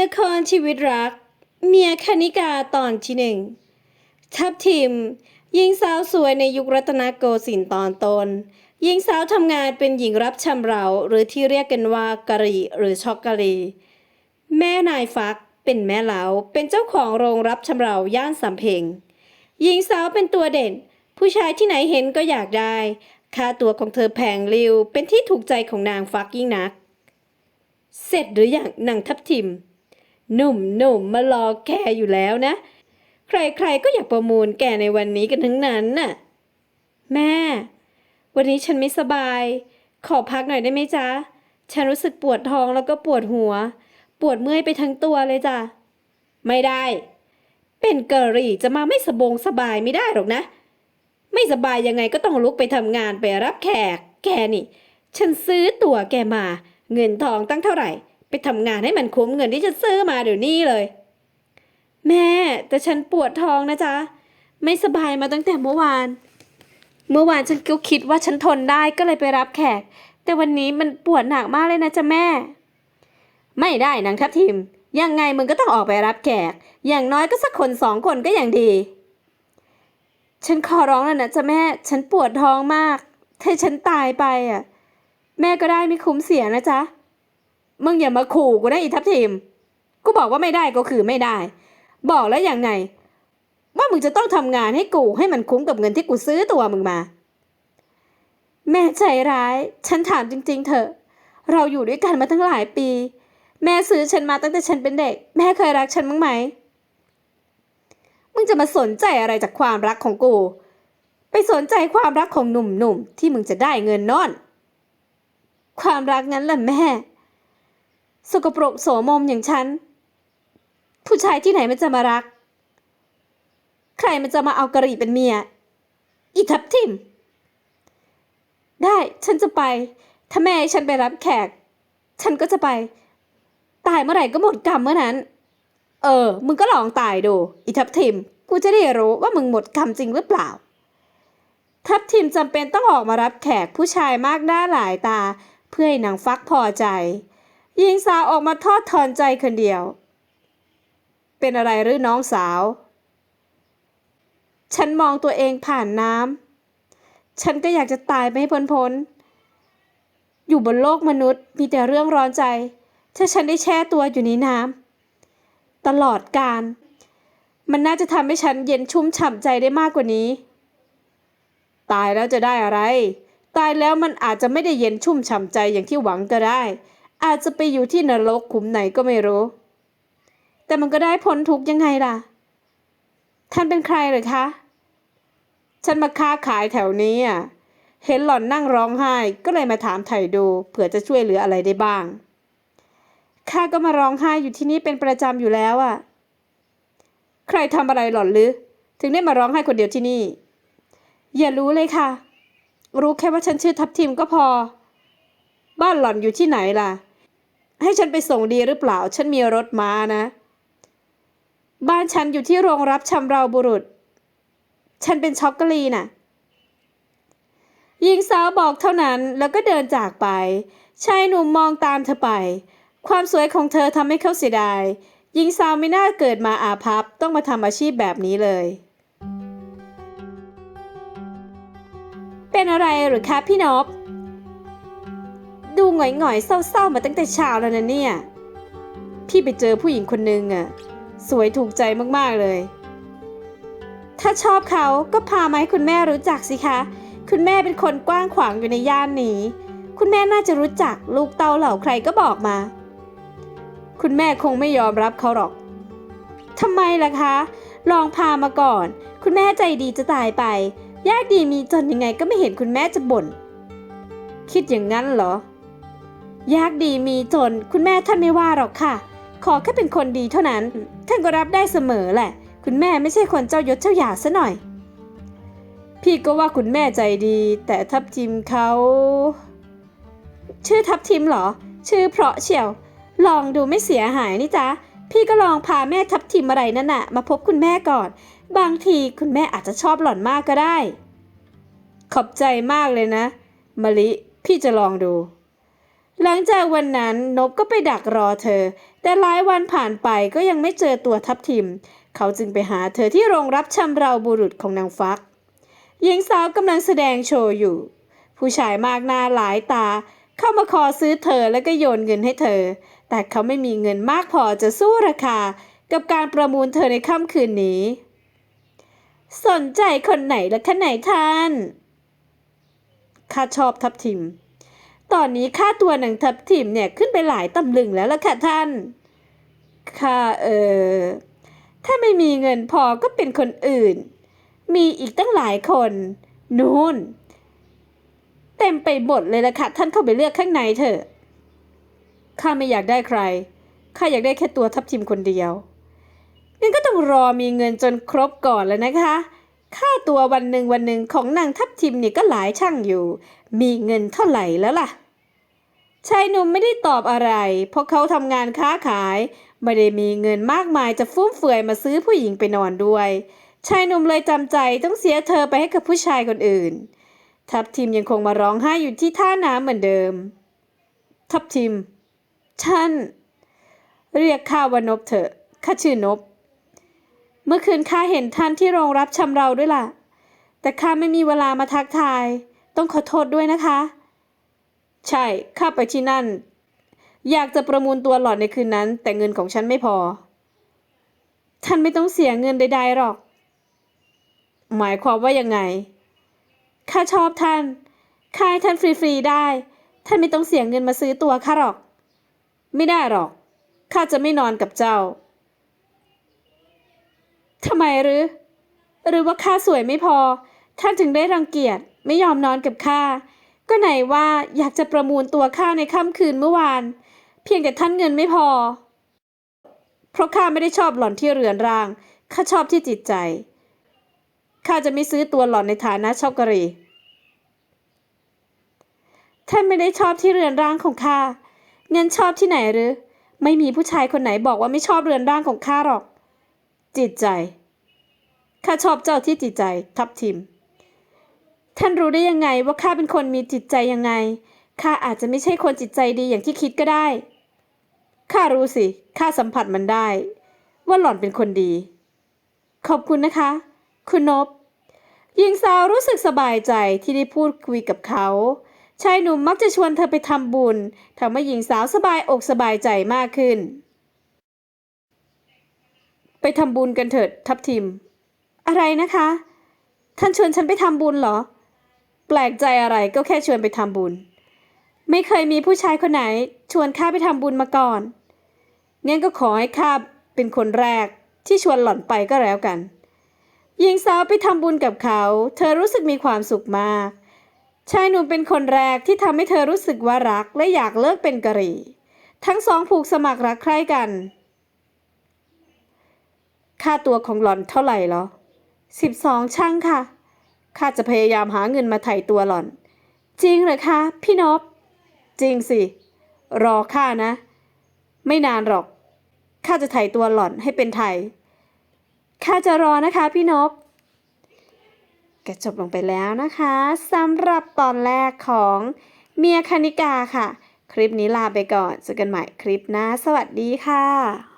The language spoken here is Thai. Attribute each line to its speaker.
Speaker 1: ละครชีวิตรัก เมียคณิกาตอนที่หนึ่งทับทิมหญิงสาวสวยในยุครัตนโกสินทร์ตอนต้นหญิงสาวทำงานเป็นหญิงรับชำเรา หรือที่เรียกกันว่ากะหรี่หรือช็อกกะหรี่แม่นายฟักเป็นแม่เหลาเป็นเจ้าของโรงรับชำเราย่านสำเพ็งหญิงสาวเป็นตัวเด่น ผู้ชายที่ไหนเห็นก็อยากได้ ค่าตัวของเธอแพงริวเป็นที่ถูกใจของนางฟักยิ่งนัก เสร็จหรืออยังนางทับทิม หนุ่มหนุ่มมารอแกอยู่แล้วนะ ใครๆก็อยากประมูลแกในวันนี้กันทั้งนั้นน่ะ แม่ วันนี้ฉันไม่สบาย ขอพักหน่อยได้ไหมจ๊ะ ฉันรู้สึกปวดท้องแล้วก็ปวดหัว ปวดเมื่อยไปทั้งตัวเลยจ้ะ ไม่ได้ เป็นกะหรี่จะมาไม่สบงสบายไม่ได้หรอกนะ ไม่สบายยังไงก็ต้องลุกไปทำงานไปรับแขก แกนี่ ฉันซื้อตั๋วแกมา เงินทองตั้งเท่าไหร่ ไปทำงานให้มันคุ้มเงินที่ฉันซื้อมาเดี๋ยวนี้เลย แม่แต่ฉันปวดท้องนะจ๊ะ ไม่สบายมาตั้งแต่เมื่อวาน เมื่อวานฉันก็คิดว่าฉันทนได้ก็เลยไปรับแขก แต่วันนี้มันปวดหนักมากเลยนะจ๊ะแม่ ไม่ได้นางทัพทิม ยังไงมึงก็ต้องออกไปรับแขก อย่างน้อยก็สักคนสองคนก็ยังดี ฉันขอร้องแล้วนะจ๊ะแม่ ฉันปวดท้องมาก ถ้าฉันตายไปอะ แม่ก็ได้ไม่คุ้มเสียนะจ๊ะ มึงอย่ามาขู่กูนะอีทัพทิมกูบอกว่าไม่ได้ก็คือไม่ได้ บอกแล้วยังไง ว่ามึงจะต้องทำงานให้กูให้มันคุ้มกับเงินที่กูซื้อตัวมึงมา แม่ใจร้าย ฉันถามจริง ๆ เถอะ เราอยู่ด้วยกันมาตั้งหลายปี แม่ซื้อฉันมาตั้งแต่ฉันเป็นเด็ก แม่เคยรักฉันบ้างไหม มึงจะมาสนใจอะไรจากความรักของกู ไปสนใจความรักของหนุ่มๆที่มึงจะได้เงินนอน ความรักงั้นแหละแม่ สกปรกโสมมอย่างฉัน ผู้ชายที่ไหนมันจะมารัก ใครมันจะมาเอากะหรี่เป็นเมีย อีทับทิม ได้ฉันจะไป ถ้าแม่ฉันไปรับแขก ฉันก็จะไป ตายเมื่อไหร่ก็หมดกรรมเมื่อนั้น เออ มึงก็ลองตายดู อีทับทิม กูจะได้รู้ว่ามึงหมดกรรมจริงหรือเปล่าทับทิมจำเป็นต้องออกมารับแขกผู้ชายมากหน้าหลายตา เพื่อให้นางฟักพอใจ หญิงสาวออกมาทอดทอนใจคนเดียว เป็นอะไรหรือน้องสาว ฉันมองตัวเองผ่านน้ำ ฉันก็อยากจะตายไปให้พ้นๆ อยู่บนโลกมนุษย์มีแต่เรื่องร้อนใจ ถ้าฉันได้แช่ตัวอยู่ในน้ำตลอดการ มันน่าจะทำให้ฉันเย็นชุ่มฉ่ำใจได้มากกว่านี้ ตายแล้วจะได้อะไร ตายแล้วมันอาจจะไม่ได้เย็นชุ่มฉ่ำใจอย่างที่หวังก็ได้ อาจจะไปอยู่ที่นรกขุมไหนก็ไม่รู้ แต่มันก็ได้พ้นทุกยังไงล่ะ ท่านเป็นใครเหรอคะ ฉันมาค้าขายแถวนี้อะ เห็นหล่อนนั่งร้องไห้ ก็เลยมาถามไถ่ดู เผื่อจะช่วยเหลืออะไรได้บ้าง ข้าก็มาร้องไห้อยู่ที่นี่เป็นประจำอยู่แล้วอะ ใครทำอะไรหล่อนหรือ ถึงได้มาร้องไห้คนเดียวที่นี่ อย่ารู้เลยค่ะ รู้แค่ว่าฉันชื่อทับทิมก็พอ บ้านหล่อนอยู่ที่ไหนล่ะ ให้ฉันไปส่งดีหรือเปล่า ฉันมีรถม้านะ บ้านฉันอยู่ที่โรงรับชำเราบุรุษ ฉันเป็นช็อกโกลตน่ะหญิงสาวบอกเท่านั้นแล้วก็เดินจากไป ชายหนุ่มมองตามเธอไป ความสวยของเธอทำให้เขาเสียดาย หญิงสาวไม่น่าเกิดมาอาภัพต้องมาทำอาชีพแบบนี้เลย เป็นอะไรหรือคะพี่นบ ดูหงอยๆเศร้าๆมาตั้งแต่เช้าแล้วนะเนี่ย พี่ไปเจอผู้หญิงคนนึงอะ สวยถูกใจมากๆเลย ถ้าชอบเขาก็พามาให้คุณแม่รู้จักสิคะ คุณแม่เป็นคนกว้างขวางอยู่ในย่านนี้ คุณแม่น่าจะรู้จักลูกเต้าเหล่าใครก็บอกมา คุณแม่คงไม่ยอมรับเขาหรอกทำไมล่ะคะ ลองพามาก่อน คุณแม่ใจดีจะตายไป ยากดีมีจนยังไงก็ไม่เห็นคุณแม่จะบ่นคิดอย่างนั้นเหรอ ยากดีมีจนคุณแม่ท่านไม่ว่าหรอกค่ะ ขอแค่เป็นคนดีเท่านั้น ท่านก็รับได้เสมอแหละ คุณแม่ไม่ใช่คนเจ้ายศเจ้าหยาซะหน่อย พี่ก็ว่าคุณแม่ใจดี แต่ทับทิมเขา ชื่อทับทิมเหรอ ชื่อเพราะเชียว ลองดูไม่เสียหายนี่จ๊ะพี่ก็ลองพาแม่ทับทิมอะไรนั่นน่ะ มาพบคุณแม่ก่อน บางทีคุณแม่อาจจะชอบหล่อนมากก็ได้ ขอบใจมากเลยนะมะลิ พี่จะลองดู หลังจากวันนั้นนบก็ไปดักรอเธอ แต่หลายวันผ่านไปก็ยังไม่เจอตัวทับทิม เขาจึงไปหาเธอที่โรงรับชำเราบุรุษของนางฟัก หญิงสาวกำลังแสดงโชว์อยู่ ผู้ชายมากหน้าหลายตา เข้ามาขอซื้อเธอแล้วก็โยนเงินให้เธอ แต่เขาไม่มีเงินมากพอจะสู้ราคา กับการประมูลเธอในค่ำคืนนี้ สนใจคนไหนละคะไหนท่านข้าชอบทับทิม ตอนนี้ค่าตัวหนังทับทิมเนี่ยขึ้นไปหลายตำลึงแล้วล่ะค่ะท่าน ค่าเออ ถ้าไม่มีเงินพอก็เป็นคนอื่น มีอีกตั้งหลายคน นู่น เต็มไปหมดเลยล่ะค่ะ ท่านเข้าไปเลือกข้างในเถอะ ข้าไม่อยากได้ใคร ข้าอยากได้แค่ตัวทับทิมคนเดียวงั้นก็ต้องรอมีเงินจนครบก่อนแล้วนะคะ ค่าตัววันหนึ่งวันหนึ่งของนางทับทิมนี่ก็หลายช่างอยู่ มีเงินเท่าไหร่แล้วล่ะ ชายหนุ่มไม่ได้ตอบอะไร เพราะเขาทำงานค้าขาย ไม่ได้มีเงินมากมายจะฟุ่มเฟือยมาซื้อผู้หญิงไปนอนด้วย ชายหนุ่มเลยจำใจต้องเสียเธอไปให้กับผู้ชายคนอื่น ทับทิมยังคงมาร้องไห้อยู่ที่ท่าน้ำเหมือนเดิม ทับทิมท่านเรียกข้าว่านบเถอะข้าชื่อนบ มื่อคืนข้าเห็นท่านที่โรงรับชำเราด้วยล่ะ แต่ข้าไม่มีเวลามาทักทาย ต้องขอโทษด้วยนะคะ ใช่ ข้าไปที่นั่น อยากจะประมูลตัวหลอดในคืนนั้น แต่เงินของฉันไม่พอ ท่านไม่ต้องเสียเงินใดๆหรอก หมายความว่ายังไง ข้าชอบท่าน ข้าให้ท่านฟรีๆได้ ท่านไม่ต้องเสียเงินมาซื้อตัวข้าหรอก ไม่ได้หรอก ข้าจะไม่นอนกับเจ้า ทำไมหรือ หรือว่าข้าสวยไม่พอ ท่านถึงได้รังเกียจไม่ยอมนอนกับข้า ก็ไหนว่าอยากจะประมูลตัวข้าในค่ำคืนเมื่อวาน เพียงแต่ท่านเงินไม่พอ เพราะข้าไม่ได้ชอบหล่อนที่เรือนร่าง ข้าชอบที่จิตใจ ข้าจะไม่ซื้อตัวหล่อนในฐานะชอบกะรี ท่านไม่ได้ชอบที่เรือนร่างของข้า เงินชอบที่ไหนหรือ ไม่มีผู้ชายคนไหนบอกว่าไม่ชอบเรือนร่างของข้าหรอก จิตใจ ข้าชอบเจ้าที่จิตใจ ทับทิม ท่านรู้ได้ยังไงว่าข้าเป็นคนมีจิตใจยังไง ข้าอาจจะไม่ใช่คนจิตใจดีอย่างที่คิดก็ได้ ข้ารู้สิ ข้าสัมผัสมันได้ ว่าหล่อนเป็นคนดี ขอบคุณนะคะ คุณนบหญิงสาวรู้สึกสบายใจที่ได้พูดคุยกับเขา ชายหนุ่มมักจะชวนเธอไปทำบุญทำให้หญิงสาวสบายอกสบายใจมากขึ้น ไปทำบุญกันเถิดทับทิม อะไรนะคะ ท่านชวนฉันไปทำบุญเหรอ แปลกใจอะไรก็แค่ชวนไปทำบุญ ไม่เคยมีผู้ชายคนไหน ชวนข้าไปทำบุญมาก่อนงั้นก็ขอให้ข้าเป็นคนแรกที่ชวนหล่อนไปก็แล้วกันหญิงสาวไปทำบุญกับเขา เธอรู้สึกมีความสุขมาก ชายหนุ่มเป็นคนแรกที่ทำให้เธอรู้สึกว่ารักและอยากเลิกเป็นกะหรี่ ทั้งสองผูกสมัครรักใคร่กัน ค่าตัวของหล่อนเท่าไหร่เหรอสิบสองช่างค่ะ ข้าจะพยายามหาเงินมาไถ่ตัวหล่อน จริงเหรอคะ พี่นบจริงสิ รอข้านะ ไม่นานหรอก ข้าจะไถ่ตัวหล่อนให้เป็นไทย ข้าจะรอนะคะพี่นบก็จบลงไปแล้วนะคะสำหรับตอนแรกของเมียคณิกาค่ะ คลิปนี้ลาไปก่อนเจอกันใหม่คลิปหน้า สวัสดีค่ะ